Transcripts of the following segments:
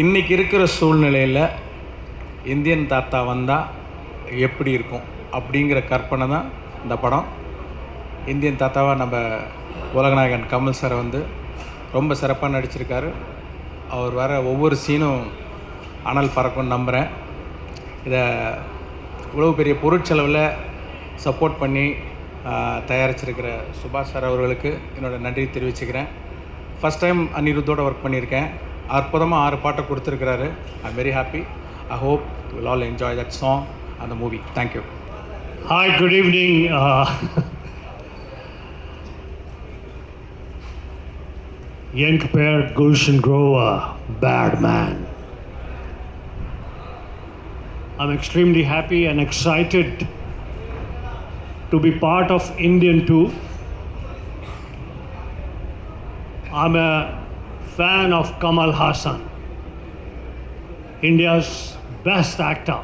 இன்றைக்கி இருக்கிற சூழ்நிலையில் இந்தியன் தாத்தா வந்தால் எப்படி இருக்கும் அப்படிங்கிற கற்பனை தான் இந்த படம். இந்தியன் தாத்தாவாக நம்ம உலகநாயகன் கமல் சார் வந்து ரொம்ப சிறப்பாக நடிச்சிருக்காரு. அவர் வர ஒவ்வொரு சீனும் அனல் பறக்கும்னு நம்புகிறேன் இதை இவ்வளோ பெரிய பொருட்செலவில் சப்போர்ட் பண்ணி தயாரிச்சிருக்கிற சுபாஷ் சார் அவர்களுக்கு என்னோடய நன்றி தெரிவிச்சுக்கிறேன். ஃபஸ்ட் டைம் அனிருத்தோட ஒர்க் பண்ணியிருக்கேன். அற்புதமாக ஆறு பாட்டை கொடுத்துருக்கிறாரு I am very happy I hope will all enjoy that song அந்த movie thank you Hi, good evening. Uh, Yank Pair Gulshan Grover, bad man. I'm extremely happy and excited to be part of Indian 2. I'm a fan of Kamal Hassan, India's best actor.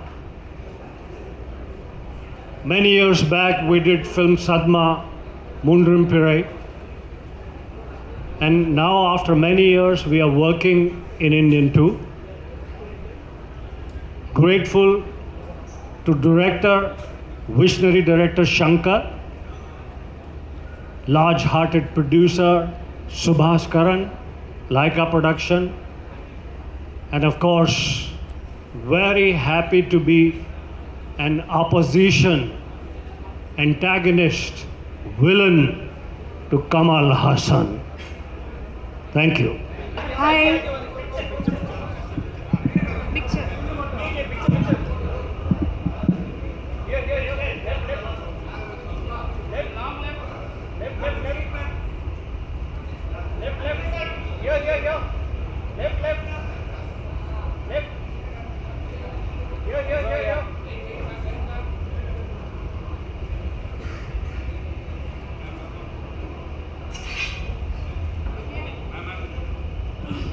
Many years back, we did film Sadma, Mundrum Pirai. And now, after many years, we are working in Indian too. Grateful to director, visionary director Shankar, large hearted producer Subhas Karan, Laika Production, and of course, very happy to be an opposition, antagonist, villain to Kamal Hassan. Thank you. Hi.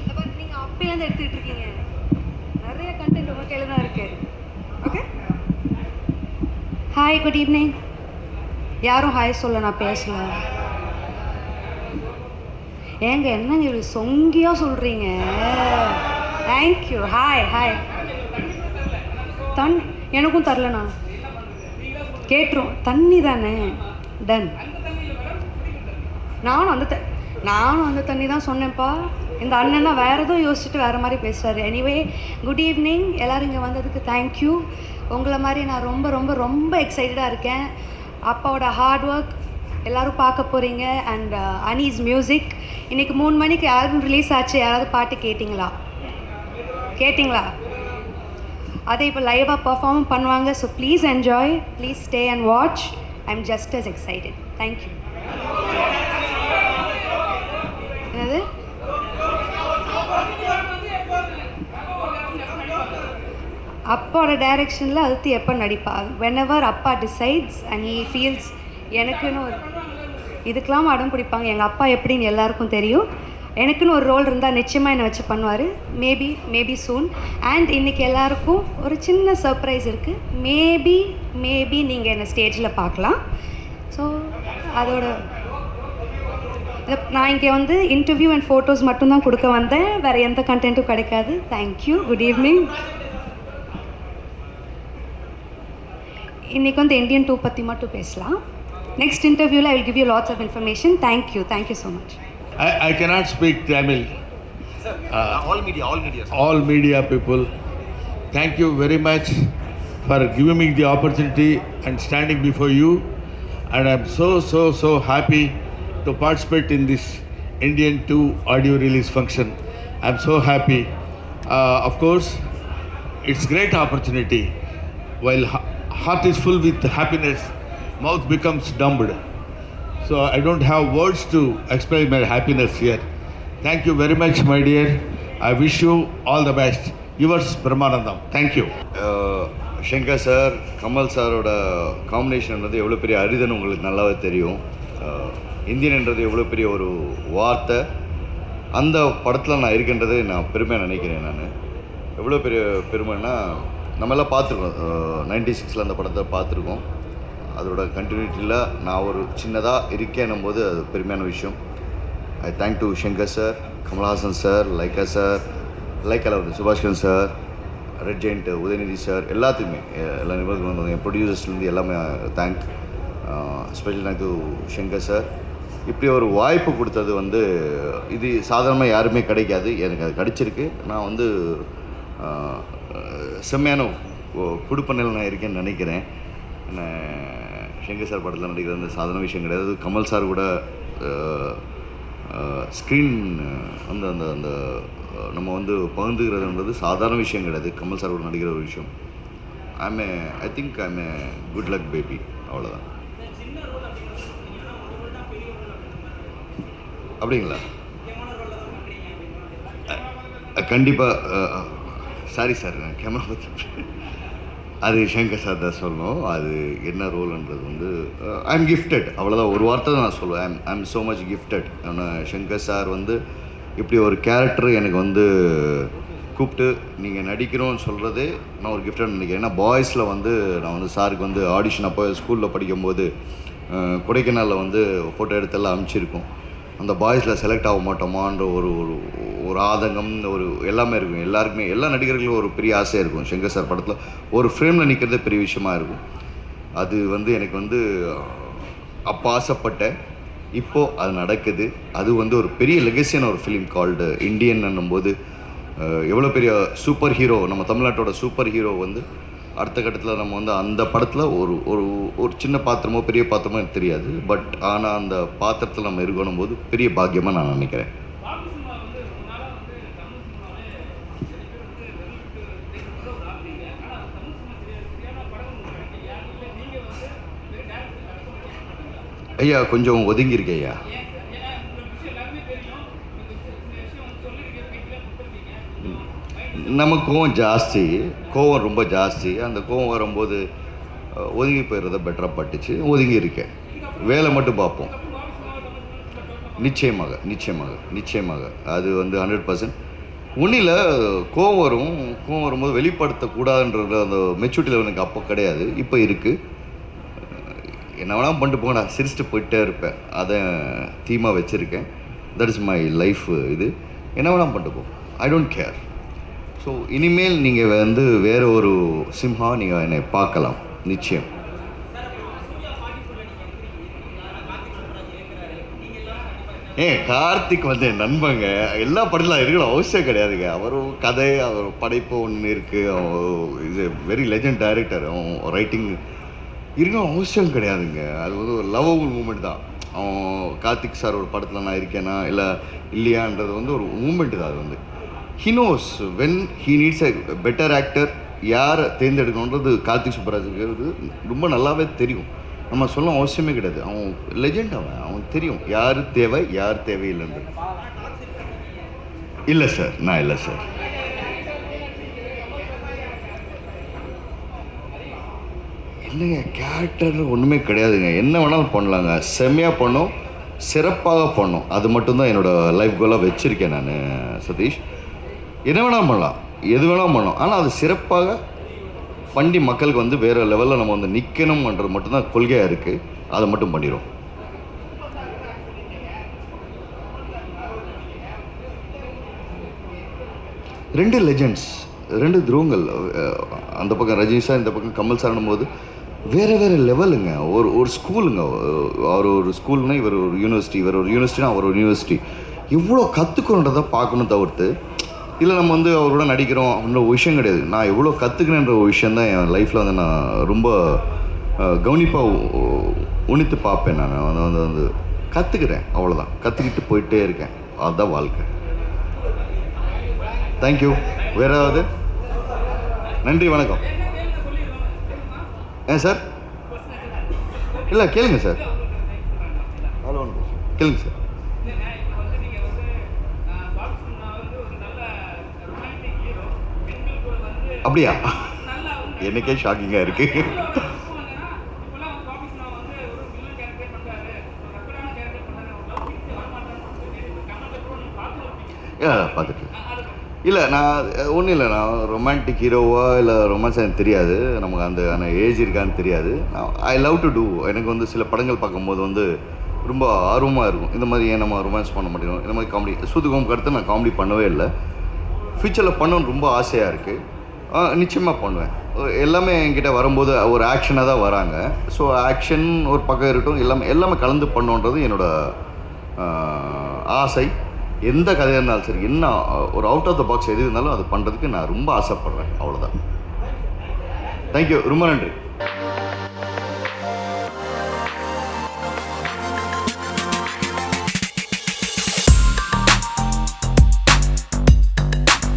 அப்ப நீங்க அப்பையிலேருந்து எடுத்துக்கிட்டு இருக்கீங்க நிறைய content உங்க கையில தான் இருக்கு okay hi good evening யாரும் ஹாய் சொல்ல நான் பேசல ஏங்க என்னங்க இப்படி சொங்கியா சொல்றீங்க? தேங்க்யூ ஹாய் ஹாய் தன் எனக்கும் தரலண்ணா. கேட்டுரும். தண்ணி தானே? டன் நானும் அந்த த நானும் அந்த தண்ணி தான் சொன்னேன்ப்பா. இந்த அண்ணன் தான் வேறு எதுவும் யோசிச்சுட்டு வேறு மாதிரி பேசுகிறாரு எனிவே குட் ஈவினிங் எல்லோரும் இங்கே வந்ததுக்கு தேங்க்யூ உங்களை மாதிரி நான் ரொம்ப ரொம்ப ரொம்ப எக்ஸைட்டடாக இருக்கேன். அப்பாவோட ஹார்ட் ஒர்க் எல்லோரும் பார்க்க போகிறீங்க அண்ட் அனீஸ் uh, மியூசிக் இன்றைக்கி மூணு மணிக்கு ஆல்பம் ரிலீஸ் ஆச்சு. யாராவது பாட்டு கேட்டிங்களா? கேட்டிங்களா? அதை இப்போ லைவாக பர்ஃபார்ம் பண்ணுவாங்க. So please enjoy please stay and watch I am just as excited thank you என்னது? அப்பாவோட டைரெக்ஷனில் அடுத்து எப்போ நடிப்பா? வென் எவர் அப்பா டிசைட்ஸ் அண்ட் ஹீ ஃபீல்ஸ் எனக்குன்னு ஒரு இதுக்கெலாம் அடம் பிடிப்பாங்க. எங்கள் அப்பா எப்படின்னு எல்லாருக்கும் தெரியும். எனக்குன்னு ஒரு ரோல் இருந்தால் நிச்சயமாக என்னை வச்சு பண்ணுவார். மேபி மேபி சூன் அண்ட் இன்றைக்கி எல்லாருக்கும் ஒரு சின்ன சர்ப்ரைஸ் இருக்குது மேபி மேபி நீங்கள் என்னை ஸ்டேஜில் பார்க்கலாம். ஸோ அதோட நான் இங்கே வந்து இன்டர்வியூ அண்ட் ஃபோட்டோஸ் மட்டும்தான் கொடுக்க வந்தேன். வேறு எந்த கண்டென்ட்டும் கிடைக்காது. தேங்க்யூ குட் ஈவினிங் இன்றைக்கி வந்து இந்தியன் டூ பற்றி மட்டும் பேசலாம். Next interview, I will give you lots of information. Thank you. Thank you so much. I, I cannot speak Tamil. Sir, uh, all media, all media. Sir. All media people, thank you very much for giving me the opportunity and standing before you. And I'm so, so, so happy to participate in this Indian 2 audio release function. I'm so happy. Uh, of course, it's great opportunity. While heart is full with happiness, mouth becomes dumbed. So I don't have words to express my happiness here. Thank you very much, my dear. I wish you all the best. Yours, Brahmanandam. Thank you. Shankar sir Kamal சாரோட combination எவ்வளோ பெரிய அரிதுன்னு உங்களுக்கு நல்லாவே தெரியும் uh, இந்தியன்ன்றது எவ்வளோ பெரிய ஒரு வார்த்தை அந்த படத்தில் நான் இருக்கின்றதை நான் பெருமையாக நினைக்கிறேன் நான் எவ்வளோ பெரிய பெருமைன்னா நம்மளாம் பார்த்துருக்கோம் uh, நைன்டி சிக்ஸில் அந்த படத்தை பார்த்துருக்கோம் அதோட கண்டினியூட்டியில் நான் ஒரு சின்னதாக இருக்கேன்னும் போது அது பெருமையான விஷயம். I thank to Shankar sir Kamal Haasan sir Lyca sir லைக்கால வந்து Subaskaran sir red giant Udhayanidhi sir எல்லாத்துக்குமே எல்லா நிபுணர்களும் வந்தாங்க என் ப்ரொடியூசர்ஸ்லேருந்து எல்லாமே thank special thank to Shankar sir இப்படி ஒரு வாய்ப்பு கொடுத்தது வந்து இது சாதாரணமாக யாருமே கிடைக்காது எனக்கு அது கிடைச்சிருக்கு. நான் வந்து செம்மையான ஒ- குடுப்பனையில் நான் இருக்கேன்னு நினைக்கிறேன். நான் சங்கர் சார் படத்தில் நடிக்கிற அந்த சாதாரண விஷயம் கிடையாது. கமல் சார் கூட ஸ்க்ரீன் அந்த அந்த அந்த நம்ம வந்து பகிர்ந்துக்கிறதுன்றது சாதாரண விஷயம் கிடையாது. கமல் சார் கூட நடிக்கிற ஒரு விஷயம். I'm a I think I'm a good luck baby அவ்வளோதான் அப்படிங்களா? கண்டிப்பாக சாரி சார் நான் கேமரா பார்த்து அது சங்கர் சார் தான் சொல்லணும். அது என்ன ரோல்ன்றது வந்து uh, ஐ எம் கிஃப்டட் அவ்வளோதான் ஒரு வார்த்தை தான் நான் சொல்லுவேன். I'm I'm so much gifted Shankar sir வந்து இப்படி ஒரு கேரக்டர் எனக்கு வந்து கூப்பிட்டு நீங்கள் நடிக்கணும்னு சொல்கிறதே நான் ஒரு கிஃப்டட் நினைக்கிறேன். ஏன்னா பாய்ஸில் வந்து நான் வந்து சாருக்கு வந்து ஆடிஷன் அப்போ ஸ்கூலில் படிக்கும்போது uh, கொடைக்கானலில் வந்து ஃபோட்டோ எடுத்தெல்லாம் அனுப்பிச்சிருக்கோம். அந்த பாய்ஸில் செலக்ட் ஆக மாட்டோமான்ற ஒரு ஒரு ஒரு ஆதங்கம் ஒரு எல்லாமே இருக்கும். எல்லாருக்குமே எல்லா நடிகர்களுக்கும் ஒரு பெரிய ஆசையாக இருக்கும். சங்கர் சார் படத்தில் ஒரு ஃப்ரேமில் நிற்கிறதே பெரிய விஷயமா இருக்கும். அது வந்து எனக்கு வந்து அப்போ ஆசைப்பட்டேன். இப்போது அது நடக்குது. அது வந்து ஒரு பெரிய லெகசியான ஒரு ஃபிலிம் கால்டு இந்தியன் போது எவ்வளோ பெரிய சூப்பர் ஹீரோ நம்ம தமிழ்நாட்டோட சூப்பர் ஹீரோ வந்து அடுத்த கட்டத்தில் நம்ம வந்து அந்த படத்தில் ஒரு ஒரு ஒரு சின்ன பாத்திரமோ பெரிய பாத்திரமோ எனக்கு தெரியாது. பட் ஆனால் அந்த பாத்திரத்தில் நம்ம இருக்கணும் போது பெரிய பாக்கியமாக நான் நினைக்கிறேன். ஐயா கொஞ்சம் ஒதுங்கியிருக்க ஐயா. நம்ம கோவம் ஜாஸ்தி கோவம் ரொம்ப ஜாஸ்தி. அந்த கோவம் வரும்போது ஒதுங்கி போயிடுறத பெட்டராக பட்டுச்சு. ஒதுங்கி இருக்கேன் வேலை மட்டும் பார்ப்போம். நிச்சயமாக நிச்சயமாக நிச்சயமாக. அது வந்து ஹண்ட்ரட் பர்சன்ட் உன்னில் கோவம் வரும். கோவம் வரும்போது வெளிப்படுத்தக்கூடாதுன்ற அந்த மெச்சூரிட்டி எனக்கு அப்போ கிடையாது. இப்போ இருக்குது என்ன வேணாலும் பண்ணிட்டு நான் சிரிச்சுட்டு போயிட்டே இருப்பேன். அதை தீமாக வச்சுருக்கேன். தட் இஸ் மை லைஃப் இது. என்ன வேணாலும் பண்ணிட்டு போ. ஐ டோன்ட் கேர் ஸோ இனிமேல் நீங்கள் வந்து வேறு ஒரு சிம்ஹா நீங்கள் என்னை பார்க்கலாம். நிச்சயம். ஏ கார்த்திக் வந்து என் நண்பங்க. எல்லா படத்தில் இருக்கணும் அவசியம் கிடையாதுங்க. அவரும் கதை அவர் படைப்பு ஒன்று இருக்குது இது வெரி லெஜண்ட் டைரக்டர் அவன் ரைட்டிங் இருக்கணும் அவசியம் கிடையாதுங்க. அது வந்து ஒரு லவ்வபுள் மூமெண்ட் தான். அவன் கார்த்திக் சார் ஒரு படத்தில் நான் இருக்கேனா இல்லை இல்லையான்றது வந்து ஒரு மூமெண்ட் தான் அது வந்து. He knows when he needs a better actor யாரை தேர்ந்தெடுக்கணுன்றது கார்த்திக் சுப்பராஜுக்கு ரொம்ப நல்லாவே தெரியும். நம்ம சொல்ல அவசியமே கிடையாது. அவன் லெஜெண்ட் அவன். அவனுக்கு தெரியும். யார் தேவை யார் தேவையில்லைன்றது. இல்லை சார் நான் இல்லை சார் இல்லைங்க. கேரக்டர் ஒன்றுமே கிடையாதுங்க. என்ன வேணாலும் பண்ணலாங்க. செம்மையாக பண்ணோம். சிறப்பாக பண்ணோம். அது மட்டும்தான் என்னோடய லைஃப் கோலாக வச்சுருக்கேன் நான் சதீஷ். என்ன வேணால் பண்ணலாம். எது வேணால் பண்ணலாம். ஆனால் அது சிறப்பாக பண்ணி மக்களுக்கு வந்து வேறு லெவலில் நம்ம வந்து நிற்கணும்ன்றது மட்டும்தான் கொள்கையாக இருக்குது அதை மட்டும் பண்ணிடுவோம். ரெண்டு லெஜெண்ட்ஸ் ரெண்டு துருவங்கள் அந்த பக்கம் ரஜினி சார் இந்த பக்கம் கமல் சார்னும் போது வேறு வேறு லெவலுங்க ஒரு ஒரு ஸ்கூலுங்க அவர் ஒரு ஸ்கூல்னா இவர் ஒரு யூனிவர்சிட்டி இவர் ஒரு யூனிவர்சிட்டினா அவர் ஒரு யூனிவர்சிட்டி இவ்வளோ கற்றுக்கணுன்றதை பார்க்கணும் தவிர்த்து இல்லை நம்ம வந்து அவரோட நடிக்கிறோம் அப்படின்ற ஒரு விஷயம் கிடையாது. நான் எவ்வளோ கற்றுக்கிறேன்ற ஒரு விஷயம் தான் என் லைஃப்பில் வந்து நான் ரொம்ப கவனிப்பாக உணித்து பார்ப்பேன் நான். வந்து வந்து கற்றுக்கிறேன் அவ்வளோதான் கற்றுக்கிட்டு போயிட்டே இருக்கேன். அதுதான் வாழ்க்கை. தேங்க்யூ வேற ஏதாவது? நன்றி வணக்கம். ஏன் சார்? இல்லை கேளுங்க சார். கேளுங்க சார். அப்படியா? எனக்கே ஷாக்கிங்காக இருக்கு. பார்த்துட்டு இல்லை நான் ஒன்றும் இல்லை. நான் ரொமான்டிக் ஹீரோவா இல்லை ரொமான்ஸ் எனக்கு தெரியாது. நமக்கு அந்த அந்த ஏஜ் இருக்கான்னு தெரியாது. ஐ லவ் டு டூ எனக்கு வந்து சில படங்கள் பார்க்கும்போது வந்து ரொம்ப ஆர்வமாக இருக்கும். இந்த மாதிரி ஏன் நம்ம ரொமான்ஸ் பண்ண மாட்டேங்கிறோம்? இந்த மாதிரி காமெடி சூதுகோமுக்கு அடுத்து நான் காமெடி பண்ணவே இல்லை. ஃப்யூச்சரில் பண்ணணும்னு ரொம்ப ஆசையாக இருக்குது நிச்சயமாக பண்ணுவேன். எல்லாமே என்கிட்ட வரும்போது ஒரு ஆக்ஷனாக தான் வராங்க. ஸோ ஆக்ஷன் ஒரு பக்கம் இருக்கட்டும் எல்லாமே எல்லாமே கலந்து பண்ணுன்றது என்னோடய ஆசை. எந்த கதையாக இருந்தாலும் சரி என்ன ஒரு அவுட் ஆஃப் த பாக்ஸ் எது இருந்தாலும் அது பண்ணுறதுக்கு நான் ரொம்ப ஆசைப்பட்றேன். அவ்வளோதான் தேங்க்யூ ரொம்ப நன்றி.